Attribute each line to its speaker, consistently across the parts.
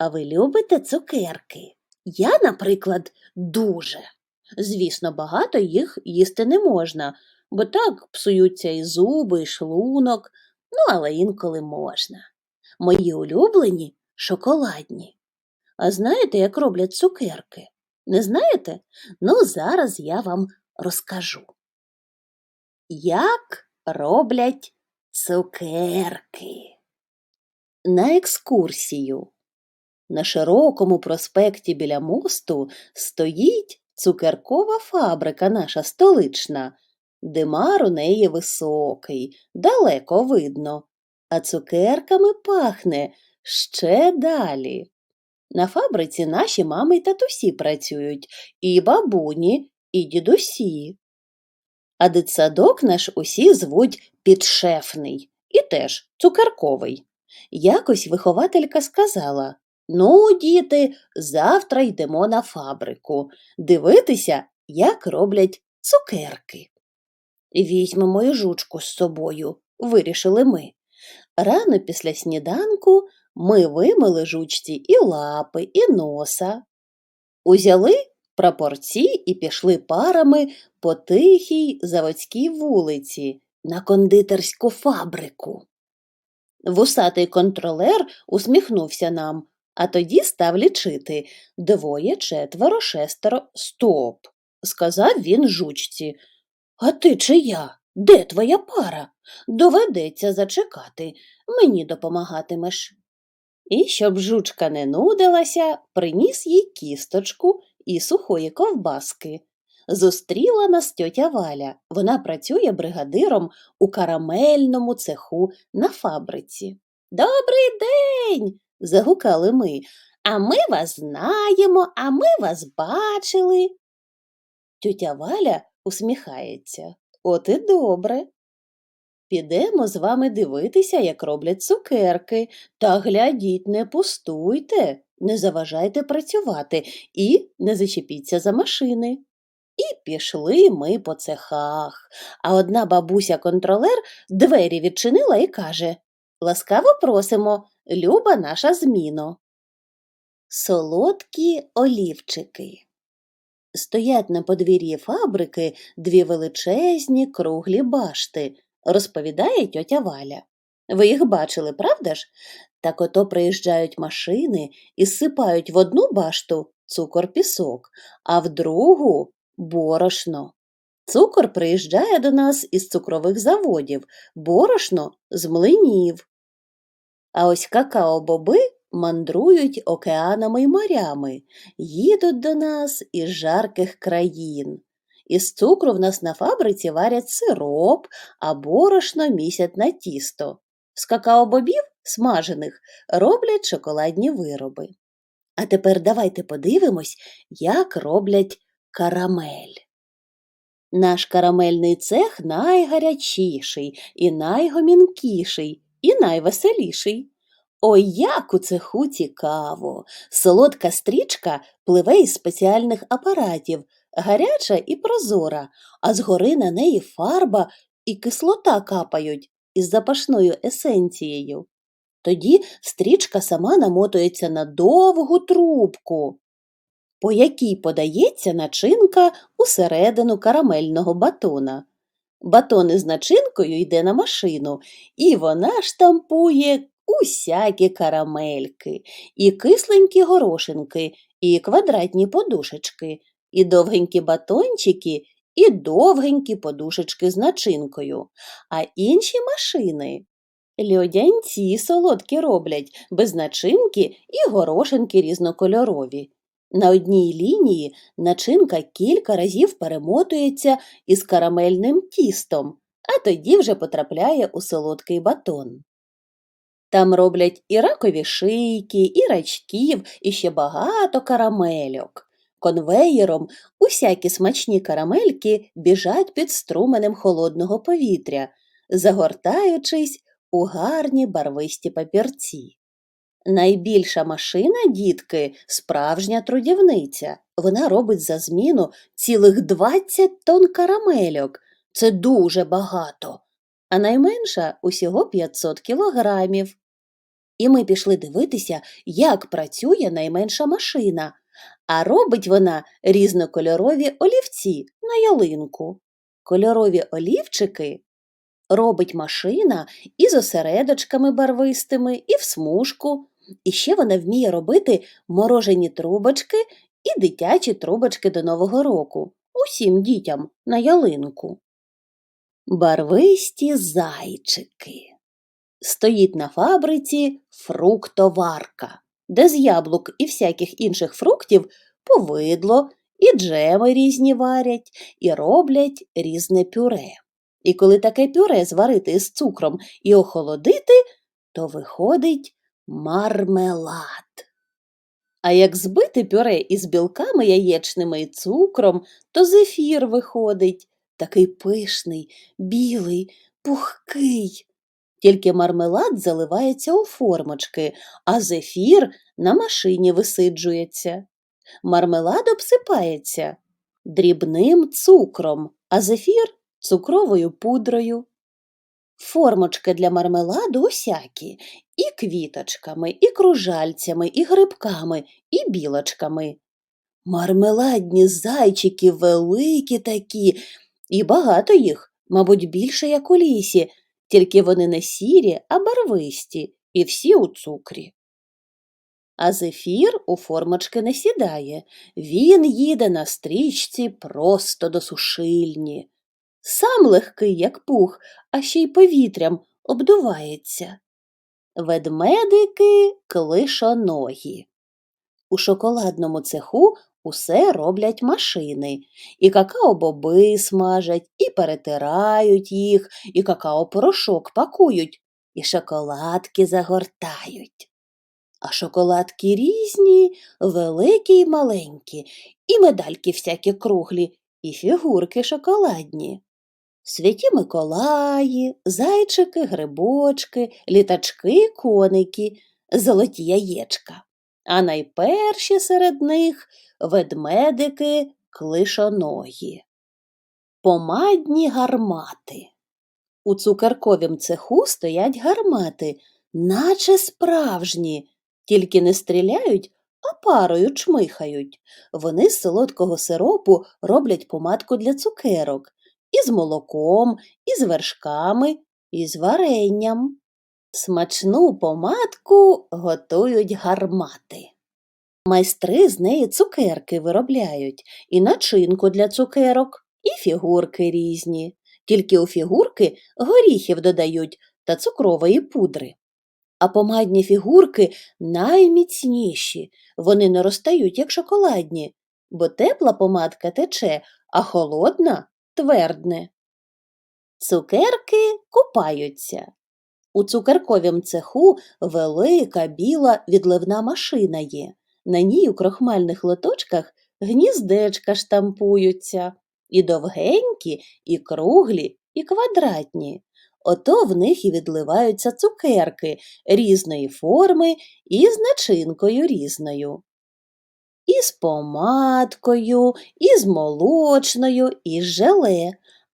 Speaker 1: А ви любите цукерки? Я, наприклад, дуже. Звісно, багато їх їсти не можна, бо так псуються і зуби, і шлунок, ну, але інколи можна. Мої улюблені шоколадні. А знаєте, як роблять цукерки? Не знаєте? Ну, зараз я вам розкажу. Як роблять цукерки? На екскурсію. На широкому проспекті біля мосту стоїть цукеркова фабрика наша столична. Димар у неї високий, далеко видно, а цукерками пахне ще далі. На фабриці наші мами й татусі працюють, і бабуні, і дідусі. А дитсадок наш усі звуть підшефний і теж цукерковий. Якось вихователька сказала Ну, діти, завтра йдемо на фабрику дивитися, як роблять цукерки. Візьмемо і жучку з собою, вирішили ми. Рано після сніданку ми вимили жучці і лапи, і носа. Узяли прапорці і пішли парами по тихій заводській вулиці на кондитерську фабрику. Вусатий контролер усміхнувся нам, а тоді став лічити двоє, четверо, шестеро, стоп, сказав він жучці. А ти чия? Де твоя пара? Доведеться зачекати, мені допомагатимеш. І щоб жучка не нудилася, приніс їй кісточку і сухої ковбаски. Зустріла нас тьотя Валя. Вона працює бригадиром у карамельному цеху на фабриці. Добрий день. Загукали ми. А ми вас знаємо, а ми вас бачили. Тьотя Валя усміхається. От і добре. Підемо з вами дивитися, як роблять цукерки, та глядіть, не пустуйте, не заважайте працювати і не зачепіться за машини. І пішли ми по цехах, а одна бабуся-контролер двері відчинила і каже Ласкаво просимо, люба наша зміно. Солодкі олівчики. Стоять на подвір'ї фабрики дві величезні круглі башти, розповідає тьотя Валя. Ви їх бачили, правда ж? Так ото приїжджають машини і сипають в одну башту цукор пісок, а в другу борошно. Цукор приїжджає до нас із цукрових заводів, борошно з млинів. А ось какао-боби мандрують океанами й морями, їдуть до нас із жарких країн. Із цукру в нас на фабриці варять сироп, а борошно місять на тісто. З какао-бобів, смажених, роблять шоколадні вироби. А тепер давайте подивимось, як роблять карамель. Наш карамельний цех найгарячіший і найгомінкіший, і найвеселіший. Ой, як у цеху цікаво! Солодка стрічка пливе із спеціальних апаратів, гаряча і прозора, а згори на неї фарба і кислота капають із запашною есенцією. Тоді стрічка сама намотується на довгу трубку, по якій подається начинка усередину карамельного батона. Батон із начинкою йде на машину, і вона штампує усякі карамельки, і кисленькі горошинки, і квадратні подушечки, і довгенькі батончики, і довгенькі подушечки з начинкою, а інші машини. Льодянці солодкі роблять без начинки і горошинки різнокольорові. На одній лінії начинка кілька разів перемотується із карамельним тістом, а тоді вже потрапляє у солодкий батон. Там роблять і ракові шийки, і рачків, і ще багато карамельок. Конвеєром усякі смачні карамельки біжать під струменем холодного повітря, загортаючись у гарні барвисті папірці. Найбільша машина, дітки, справжня трудівниця. Вона робить за зміну цілих 20 тонн карамельок. Це дуже багато. А найменша усього 500 кілограмів. І ми пішли дивитися, як працює найменша машина, а робить вона різнокольорові олівці на ялинку. Кольорові олівчики робить машина із осередочками барвистими, і в смужку. І ще вона вміє робити морожені трубочки і дитячі трубочки до Нового року усім дітям на ялинку. Барвисті зайчики. Стоїть на фабриці фруктоварка, де з яблук і всяких інших фруктів повидло, і джеми різні варять, і роблять різне пюре. І коли таке пюре зварити з цукром і охолодити, то виходить мармелад. А як збити пюре із білками яєчними і цукром, то зефір виходить такий пишний, білий, пухкий. Тільки мармелад заливається у формочки, а зефір на машині висиджується. Мармелад обсипається дрібним цукром, а зефір цукровою пудрою. Формочки для мармеладу усякі і квіточками, і кружальцями, і грибками, і білочками. Мармеладні зайчики великі такі, і багато їх, мабуть, більше, як у лісі, тільки вони не сірі, а барвисті, і всі у цукрі. А зефір у формочки не сідає, він їде на стрічці просто до сушильні. Сам легкий, як пух, а ще й повітрям обдувається. Ведмедики клишоногі. У шоколадному цеху усе роблять машини, і какао-боби смажать, і перетирають їх, і какао-порошок пакують, і шоколадки загортають. А шоколадки різні, великі й маленькі, і медальки всякі круглі, і фігурки шоколадні. Святі Миколаї, зайчики, грибочки, літачки, коники, золоті яєчка. А найперші серед них ведмедики клишоногі. Помадні гармати. У цукерковім цеху стоять гармати, наче справжні, тільки не стріляють, а парою чмихають. Вони з солодкого сиропу роблять помадку для цукерок із молоком, із вершками, і з варенням. Смачну помадку готують гармати. Майстри з неї цукерки виробляють, і начинку для цукерок, і фігурки різні. Тільки у фігурки горіхів додають та цукрової пудри. А помадні фігурки найміцніші, вони не розтають, як шоколадні, бо тепла помадка тече, а холодна твердне. Цукерки купаються. У цукерковім цеху велика біла відливна машина є. На ній у крохмальних лоточках гніздечка штампуються, і довгенькі, і круглі, і квадратні. Ото в них і відливаються цукерки різної форми і з начинкою різною. З помадкою, і з молочною, і з желе.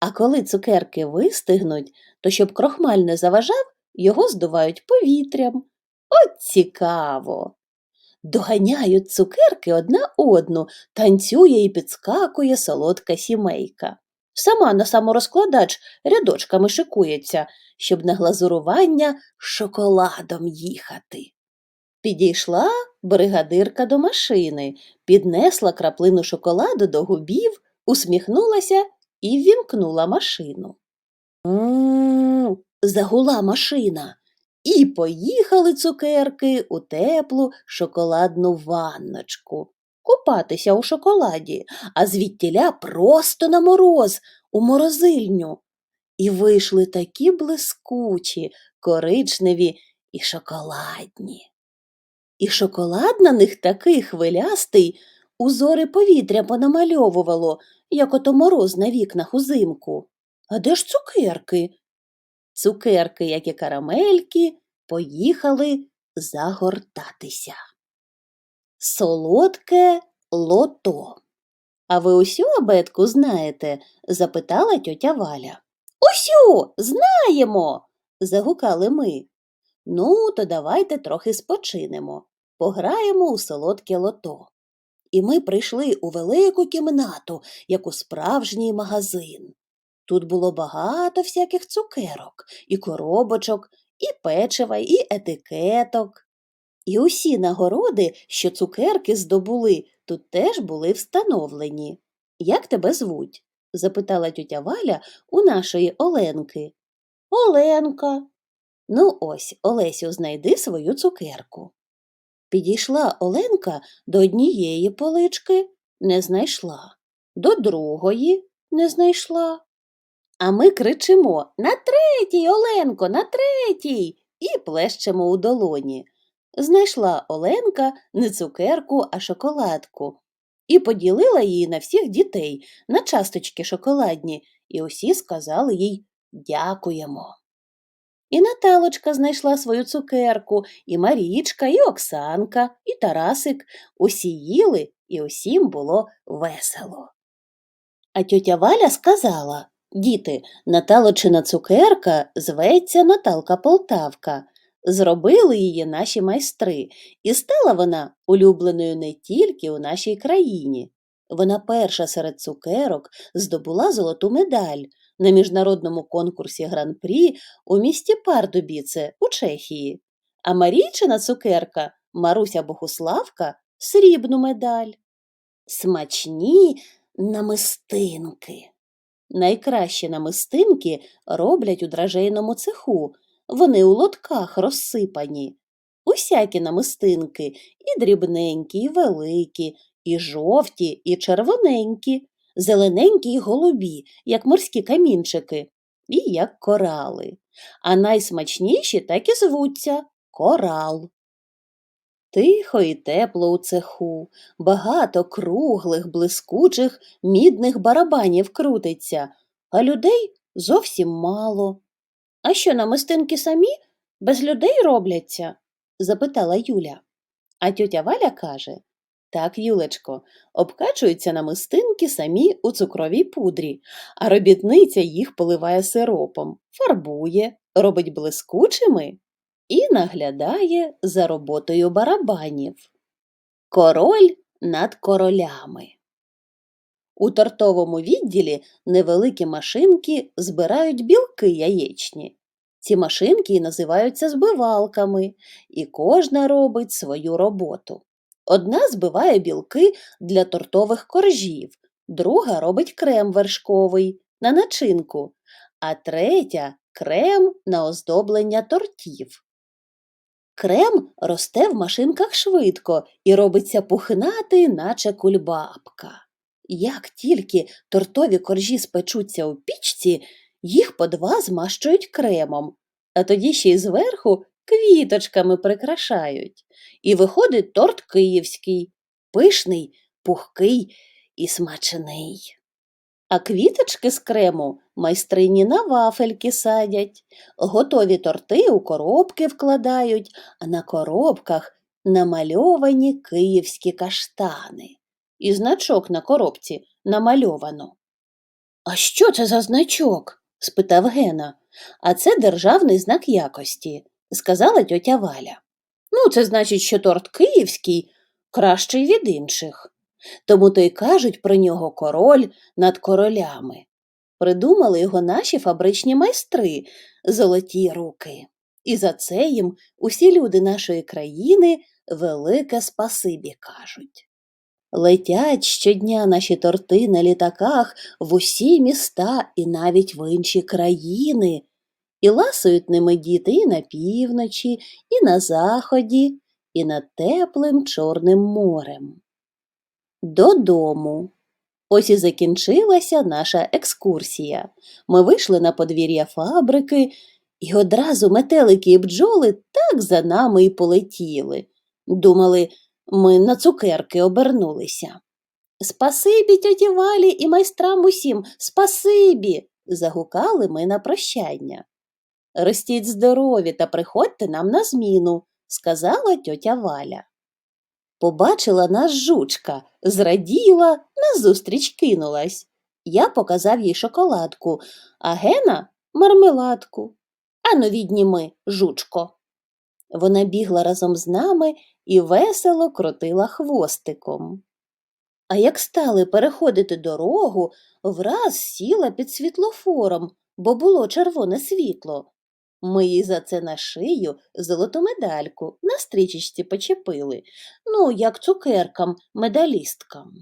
Speaker 1: А коли цукерки вистигнуть, то щоб крохмаль не заважав, його здувають повітрям. От цікаво! Доганяють цукерки одна одну, танцює і підскакує солодка сімейка. Сама на саморозкладач рядочками шикується, щоб на глазурування шоколадом їхати. Підійшла бригадирка до машини, піднесла краплину шоколаду до губів, усміхнулася і ввімкнула машину. М-м, загула машина. І поїхали цукерки у теплу шоколадну ванночку. Купатися у шоколаді, а звідтіля просто на мороз, у морозильню. І вийшли такі блискучі, коричневі і шоколадні. І шоколад на них такий хвилястий, узори повітря понамальовувало, як ото мороз на вікнах узимку. А де ж цукерки? Цукерки, як і карамельки, поїхали загортатися. Солодке лото. А ви усю абетку знаєте? запитала тьотя Валя. Усю знаємо. загукали ми. Ну, то давайте трохи спочинемо, пограємо у солодке лото. І ми прийшли у велику кімнату, як у справжній магазин. Тут було багато всяких цукерок, і коробочок, і печива, і етикеток. І усі нагороди, що цукерки здобули, тут теж були встановлені. Як тебе звуть? запитала тьотя Валя у нашої Оленки. Оленка. Ну ось, Олесю, знайди свою цукерку. Підійшла Оленка до однієї полички, не знайшла, до другої не знайшла. А ми кричимо на третій, Оленко, на третій, і плещемо у долоні. Знайшла Оленка не цукерку, а шоколадку, і поділила її на всіх дітей, на часточки шоколадні, і усі сказали їй дякуємо. І Наталочка знайшла свою цукерку, і Марічка, і Оксанка, і Тарасик. Усі їли, і усім було весело. А тьотя Валя сказала Діти, Наталочина цукерка зветься Наталка Полтавка. Зробили її наші майстри, і стала вона улюбленою не тільки у нашій країні. Вона перша серед цукерок здобула золоту медаль на міжнародному конкурсі гран-прі у місті Пардубіце у Чехії, а Марійчина цукерка Маруся Богуславка срібну медаль. Смачні намистинки. Найкращі намистинки роблять у дражейному цеху, вони у лотках розсипані. Усякі намистинки і дрібненькі, і великі, і жовті, і червоненькі, зелененькі й голубі, як морські камінчики, і як корали. А найсмачніші так і звуться корал. Тихо і тепло у цеху, багато круглих, блискучих, мідних барабанів крутиться, а людей зовсім мало. А що намистинки самі без людей робляться? запитала Юля. А тьотя Валя каже так, Юлечко, обкачуються намистинки самі у цукровій пудрі, а робітниця їх поливає сиропом, фарбує, робить блискучими і наглядає за роботою барабанів. Король над королями. У тортовому відділі невеликі машинки збирають білки яєчні. Ці машинки і називаються збивалками, і кожна робить свою роботу. Одна збиває білки для тортових коржів, друга робить крем вершковий на начинку, а третя крем на оздоблення тортів. Крем росте в машинках швидко і робиться пухнатий, наче кульбабка. Як тільки тортові коржі спечуться у пічці, їх по два змащують кремом, а тоді ще й зверху квіточками прикрашають. І виходить торт київський, пишний, пухкий і смачний. А квіточки з крему майстрині на вафельки садять, готові торти у коробки вкладають, а на коробках намальовані київські каштани. І значок на коробці намальовано. А що це за значок? спитав Гена. А це державний знак якості, сказала тьотя Валя. Ну, це значить, що торт київський кращий від інших. Тому то й кажуть про нього король над королями. Придумали його наші фабричні майстри, золоті руки. І за це їм усі люди нашої країни велике спасибі кажуть. Летять щодня наші торти на літаках в усі міста і навіть в інші країни, і ласують ними діти і на півночі, і на заході, і над теплим Чорним морем. Додому. Ось і закінчилася наша екскурсія. Ми вийшли на подвір'я фабрики, і одразу метелики і бджоли так за нами й полетіли. Думали, ми на цукерки обернулися. Спасибі, тьоті Валі і майстрам усім, спасибі. загукали ми на прощання. Ростіть здорові та приходьте нам на зміну, сказала тьотя Валя. Побачила нас жучка, зраділа, назустріч кинулась. Я показав їй шоколадку, а Гена мармеладку. Ану, відніми, жучко. Вона бігла разом з нами і весело крутила хвостиком. А як стали переходити дорогу, враз сіла під світлофором, бо було червоне світло. Ми їй за це на шию золоту медальку на стрічечці почепили, ну, як цукеркам, медалісткам.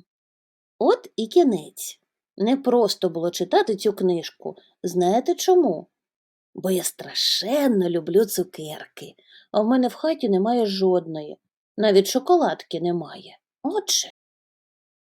Speaker 1: От і кінець. Не просто було читати цю книжку. Знаєте чому? Бо я страшенно люблю цукерки, а в мене в хаті немає жодної, навіть шоколадки немає. Отже.